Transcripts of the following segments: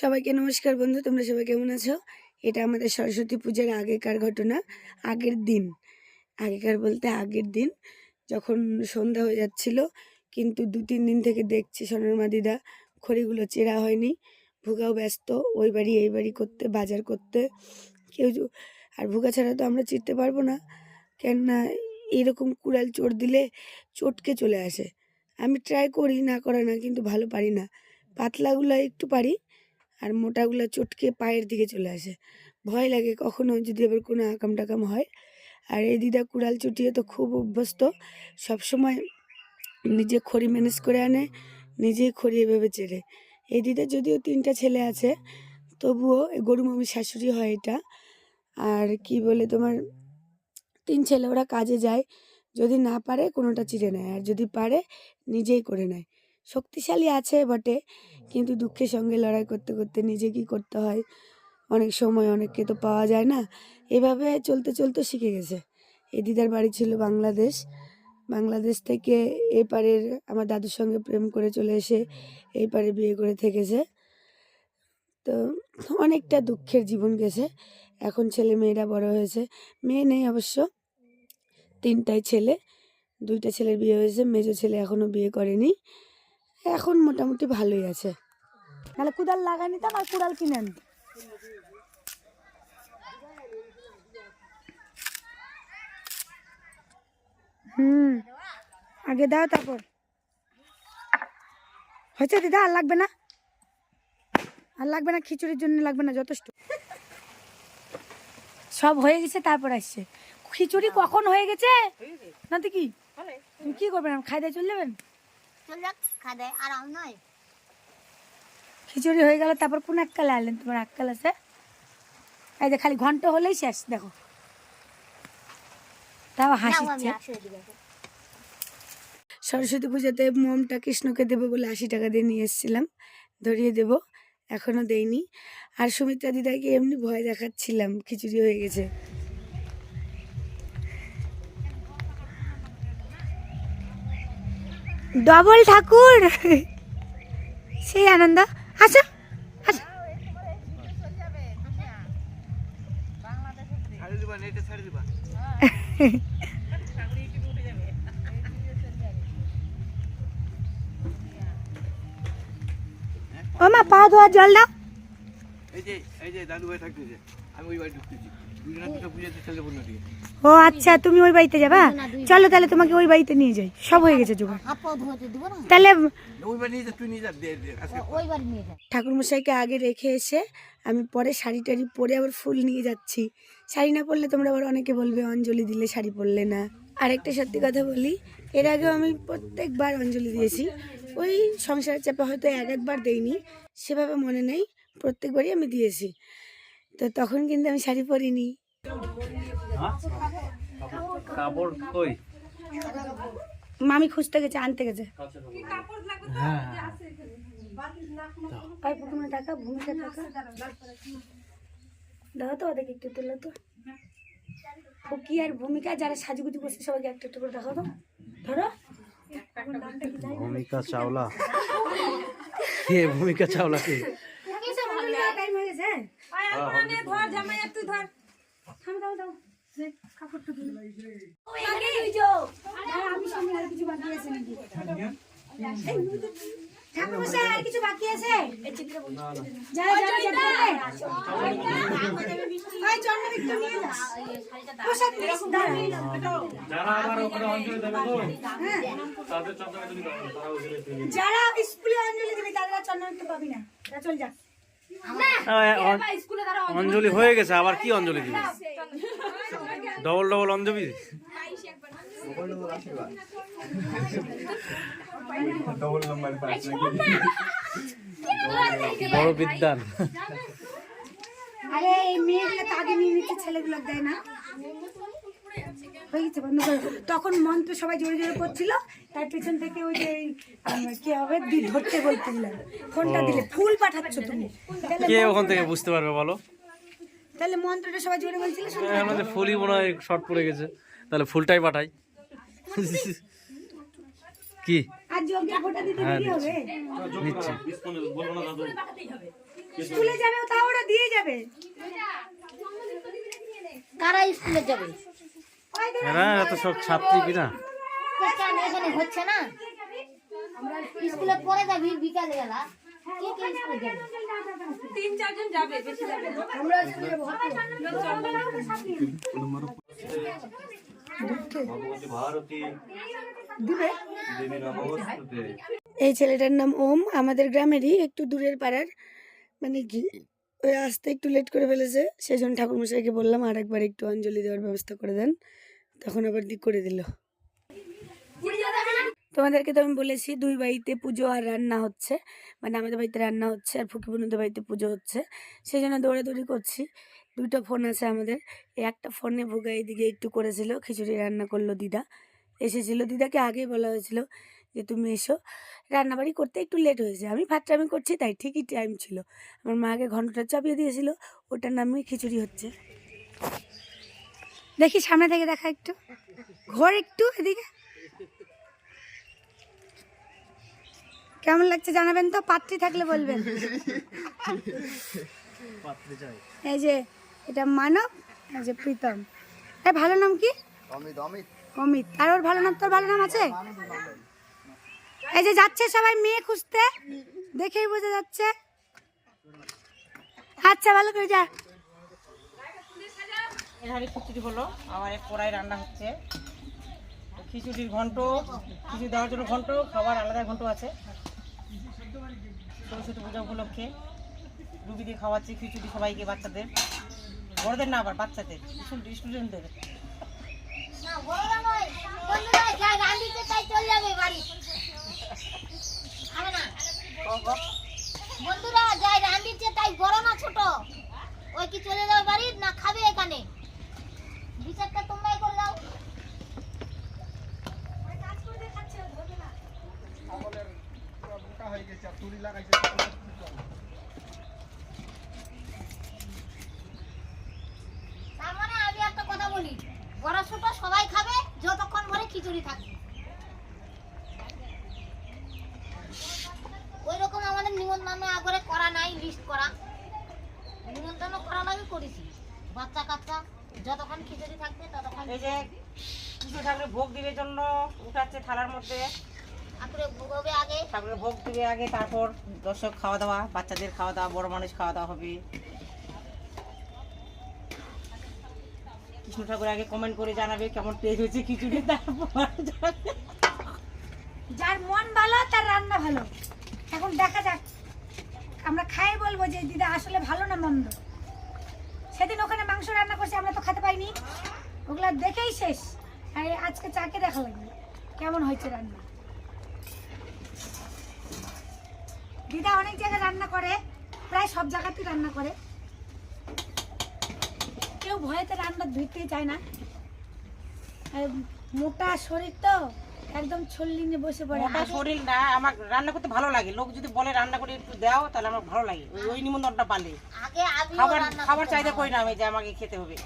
সবাইকে নমস্কার বন্ধু, তোমরা সবাই কেমন আছো? এটা আমাদের সরস্বতী পূজার আগেকার ঘটনা, আগের দিন। আগেকার বলতে আগের দিন, যখন সন্ধ্যা হয়ে যাচ্ছিল, কিন্তু দু তিন দিন থেকে দেখছি সোনার মাদিদা খড়িগুলো চেরা হয়নি, ভুগাও ব্যস্ত, ওই বাড়ি এই বাড়ি করতে, বাজার করতে, কেউ আর ভুগা ছাড়া তো আমরা চিনতে পারব না। কেননা এরকম কুড়াল চোট দিলে চটকে চলে আসে। আমি ট্রাই করি, না করে না, কিন্তু ভালো পারি না। পাতলাগুলো একটু পারি আর মোটাগুলো চটকে পায়ের দিকে চলে আসে। ভয় লাগে কখনো যদি আবার কোনো আকাম টাকাম হয়। আর এই দিদা কুড়াল চুটিয়ে তো খুব অভ্যস্ত। সবসময় নিজে খড়ি ম্যানেজ করে আনে, নিজেই খড়ি এভাবে চেড়ে। এই দিদা যদিও তিনটা ছেলে আছে, তবুও গরু মামির শাশুড়ি হয় এটা। আর কি বলে তোমার, তিন ছেলে ওরা কাজে যায়। যদি না পারে কোনোটা চিড়ে নেয়। আর যদি পারে নিজেই করে নেয়। শক্তিশালী আছে বটে, কিন্তু দুঃখের সঙ্গে লড়াই করতে করতে নিজে কি করতে হয়? অনেক সময় অনেককে তো পাওয়া যায় না। এভাবে চলতে চলতে শিখে গেছে। এই দিদার বাড়ি ছিল বাংলাদেশ। বাংলাদেশ থেকে এপারের আমার দাদুর সঙ্গে প্রেম করে চলে এসে এই পারে বিয়ে করে থেকেছে। তো অনেকটা দুঃখের জীবন গেছে। এখন ছেলে মেয়েরা বড় হয়েছে। মেয়ে নেই অবশ্য। তিনটাই ছেলে। দুইটা ছেলের বিয়ে হয়েছে। মেজো ছেলে এখনও বিয়ে করেনি। এখন মোটামুটি ভালোই আছে। তাহলে কুদাল লাগা নিতাম আর কুড়াল কিনে আনতাম। হুম আগে দাও তারপর। হয়েছে দিদা আর লাগবে না? আর লাগবে না খিচুড়ির জন্য লাগবে না যথেষ্ট। সব হয়ে গেছে তারপর আসছে। খিচুড়ি কখন হয়ে গেছে? না তো কি? তুমি কি করবেন খাই দিয়ে চলে যাবেন? খিচুড়ি হয়ে গেল তারপর কোন এককালে আনলেন তোমার এককাল আছে। এই যে খালি ঘণ্টা হলেই শেষ দেখো। তাও হাসিচ্ছে সরস্বতী পূজাতে মমটা কৃষ্ণকে দেবো বলে আশি টাকা দিয়ে নিয়ে এসেছিলাম। ধরিয়ে দেব এখনও দেইনি। আর সুমিত্রা দিদাকে এমনি ভয় দেখাচ্ছিলাম খিচুড়ি হয়ে গেছে। ডবল ঠাকুর। সেই আনন্দ। আসো আসো। ও মা পা ধোয়ার জল দাও। এই যে এই যে দাদু ভাই থাকতেছে আমি ওই বাড়ি ঢুকতেছি। ও আচ্ছা তুমি ওই বাড়িতে যাবা? চলো তাহলে তোমাকে ওই বাড়িতে নিয়ে যাই। সব হয়ে গেছে তাহলে যা ঠাকুরমশাইকে আগে রেখে এসে আমি পরে শাড়ি টাড়ি পরে আবার ফুল নিয়ে যাচ্ছি। শাড়ি না পরলে তোমরা আবার অনেকে বলবে, অঞ্জলি দিলে শাড়ি পরলে না। আরেকটা সত্যি কথা বলি, এর আগেও আমি প্রত্যেকবার অঞ্জলি দিয়েছি। ওই সংসারের চাপে হয়তো এক একবার দেইনি, সেভাবে মনে নেই, প্রত্যেকবারই আমি দিয়েছি। তো তখন কিন্তু আমি শাড়ি পরিনি। মামি খুঁজতে গেছে আনতে গেছে। আর প্রথমে টাকা ভূমিকা টাকা দাও তো ওদেরকে একটু তোলো তো। ফুকি আর ভূমিকা যারা সাজুগুজু করছে সবাইকে একটা একটু করে দেখাও তো। ধরো। ভূমিকা চাওলা। কে ভূমিকা চাওলা কে? থামো, থামো, থামো। সে কাপড়টা তুলো। আর আমি সামনে আর কিছু বাকি আছে নাকি? এই, ঠাকুরমশাই, আর কিছু বাকি আছে? যারা যারা যেতে ওই জন্মের একটু নিয়ে যাস। পোশাক নিস, যারা আবার ওখানে অঞ্জলি দেবে তো। তাদের চন্দ্রকে যদি পাবে তারা ওখানে দেবে যারা স্কুলে অঞ্জলি দেবে তারা চন্দন একটু পাবি না। চল যা অঞ্জলি হয়ে গেছে আবার কি অঞ্জলি দিবে? ডবল ডবল অঞ্জলি বড় বিদ্যান আরে এই মেয়েগুলো তো আগে নিয়ে নিচ্ছে ছেলেগুলো দেয় না। হয়ে গেছে বন্ধ করো। তখন মন্ত্র সবাই জোরে জোরে করছিল তার পেছন থেকে ওই যে কি হবে? দি- ধরতে বলছিলাম ফোনটা দিলে ফুল পাঠাচ্ছ তুমি। কে ওখান থেকে বুঝতে পারবে বলো? তাহলে মন্ত্রটা সবাই জোরে বলছিল শুনতে এখন যে ফুলই মনে হয় শর্ট পড়ে গেছে। তাহলে ফুলটাই পাঠাই। কি? আর যোগ্যের ফোঁটা দিতে হ্যাঁ, দেরি হবে? নিচ্ছে স্কুলে যাবে তাও ওরা দিয়ে যাবে। কারা স্কুলে যাবে? এরা এত সব ছাত্রী কিনা? এখানে হচ্ছে না? স্কুলে পরে যাবি বিকালে বেলা। কে কে স্কুলে যাবে? এই ছেলেটার নাম ওম। আমাদের গ্রামেরই একটু দূরের পাড়ার। মানে কি ওই আসতে একটু লেট করে ফেলেছে। সেই জন্য ঠাকুরমশাইকে বললাম আর একবার একটু অঞ্জলি দেওয়ার ব্যবস্থা করে দেন। তখন আবার দিক করে দিল। তোমাদেরকে তো আমি বলেছি, দুই বাড়িতে পুজো আর রান্না হচ্ছে। মানে আমাদের বাড়িতে রান্না হচ্ছে আর ফুকি বোনদের বাড়িতে পুজো হচ্ছে। সেই জন্য দৌড়াদৌড়ি করছি। দুটো ফোন আছে আমাদের। একটা ফোনে ভুগা এদিকে একটু করেছিল, খিচুড়ি রান্না করল দিদা। এসেছিল। দিদাকে আগেই বলা হয়েছিল যে, তুমি এসো। রান্নাবাড়ি করতে একটু লেট হয়েছে। আমি ফাটরামি করছি, তাই ঠিকই টাইম ছিল। আমার মা আগে ঘন্টাটা চাপিয়ে দিয়েছিল, ওটার নামে খিচুড়ি হচ্ছে। দেখি সামনে থেকে দেখা একটু। ঘর একটু এদিকে। কেমন লাগছে জানাবেন তো? পাত্রী থাকলে বলবেন। এই যে এটা মানব এই যে প্রীতম। এই ভালো নাম কি? অমিত অমিত। অমিত। আর ওর ভালো নাম তোর ভালো নাম আছে। এই যে যাচ্ছে সবাই মেয়ে খুঁজতে দেখেই বোঝা যাচ্ছে। আচ্ছা ভালো করে যা। এখানে খিচুড়ি হলো আমার এক কড়াই রান্না হচ্ছে। খিচুড়ির ঘন্ট, খিচুড়ি দেওয়ার জন্য ঘন্ট, খাবার আলাদা ঘন্ট আছে। সরস্বতী পূজা উপলক্ষে রুবি দিয়ে খাওয়াচ্ছি খিচুড়ি সবাইকে, বাচ্চাদের। বড়দের না আবার, বাচ্চাদের। স্টুডেন্টদের। বন্ধুরা যাই রান্দিতে তাই বড় না ছোট ওই কি চলে যাবে বাড়ি না খাবে এখানে বিচারটা তোমরাই করে দাও তার মানে আমি একটা কথা বলি বড় ছোট সবাই খাবে যতক্ষণ ভরে খিচুড়ি থাকবে। ওই রকম আমাদের নিমন্ত্রণ আগরে করা নাই লিস্ট করা। নিমন্ত্রণ করা লাগে করেছি। বাচ্চা কাচ্চা যতক্ষণ খিচুড়ি থাকবে ততক্ষণ এই যে কিছু ঠাকুরের ভোগ দিবের জন্য উঠাচ্ছে থালার মধ্যে। ঠাকুরে ভোগবে আগে। ঠাকুরের ভোগ দিবে আগে তারপর দর্শক খাওয়া দাওয়া বাচ্চাদের খাওয়া দাওয়া বড় মানুষ খাওয়া দাওয়া হবে। কৃষ্ণ ঠাকুর আগে কমেন্ট করে জানাবে কেমন টেস্ট হয়েছে খিচুড়ি যার মন ভালো, তার রান্না ভালো। এখন দেখা যাক। আমরা খাই বলব যে, দিদা, আসলে ভালো না মন্দ? সেদিন ওখানে মাংস রান্না করছে, আমরা তো খেতে পাইনি। ওগুলো দেখেই শেষ। আর আজকে চাকে দেখা লাগবে। কেমন হয়েছে রান্না? দিদা অনেক জায়গায় রান্না করে, প্রায় সব জায়গাতেই রান্না করে। কেউ ভয়েতে রান্না ধুইতেই চায় না। মোটা শরীর তো একদম ছল্লি নিয়ে বসে পড়ে। মোটা শরীর না আমার রান্না করতে ভালো লাগে। লোক যদি বলে রান্না করে একটু দাও তাহলে আমার ভালো লাগে। ওই- নিমন্ত্রণটা পালে। আগে আমি খাবার খাবার চাইতে চাহিদা। করি না আমি যে আমাকে খেতে হবে।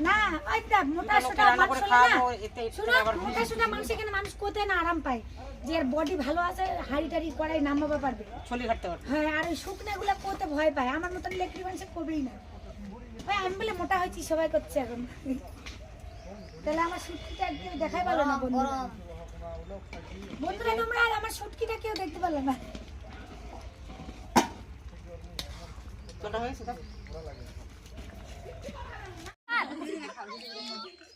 না ওই দেখ মোটা সোটা মানুষ হলে না। খাওয়াবো এতে শুনো মোটা সোটা মানুষ এখানে মানুষ কোথায় না আরাম পায়? যে এর বডি ভালো আছে হাড়ি টাড়ি কড়াই নামাবা পারবে। ছলি কাটতে পারবে। হ্যাঁ আর ওই শুকনা গুলা কোতে ভয় পায়? আমার মতন লেকড়ি মানুষ করবেই না। ভাই আমি বলে মোটা হয়েছি সবাই করছে এখন। তাহলে আমার সুটকিটা একদিন দেখাই পারল না বন্ধুরা? বন্ধুরা তোমরা আর আমার সুটকিটা কেউ দেখতে পারল না। হয়েছে তা? এই- এইদিকে দিতে হবে তাহলে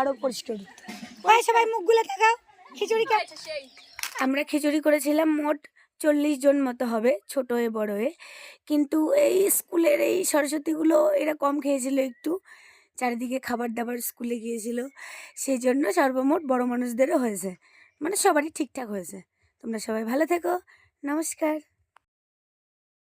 আরও পরিষ্কার দিতে সবাই মুখগুলো দেখাও খিচুড়ি আমরা খিচুড়ি করেছিলাম মোট চল্লিশ জন মতো হবে ছোট হয়ে বড় হয়ে। কিন্তু এই স্কুলের এই সরস্বতীগুলো এরা কম খেয়েছিল একটু। চারিদিকে খাবার দাবার স্কুলে গিয়েছিল। সেই জন্য সর্বমোট বড় মানুষদেরও হয়েছে। মানে সবারই ঠিকঠাক হয়েছে। তোমরা সবাই ভালো থেকো। নমস্কার।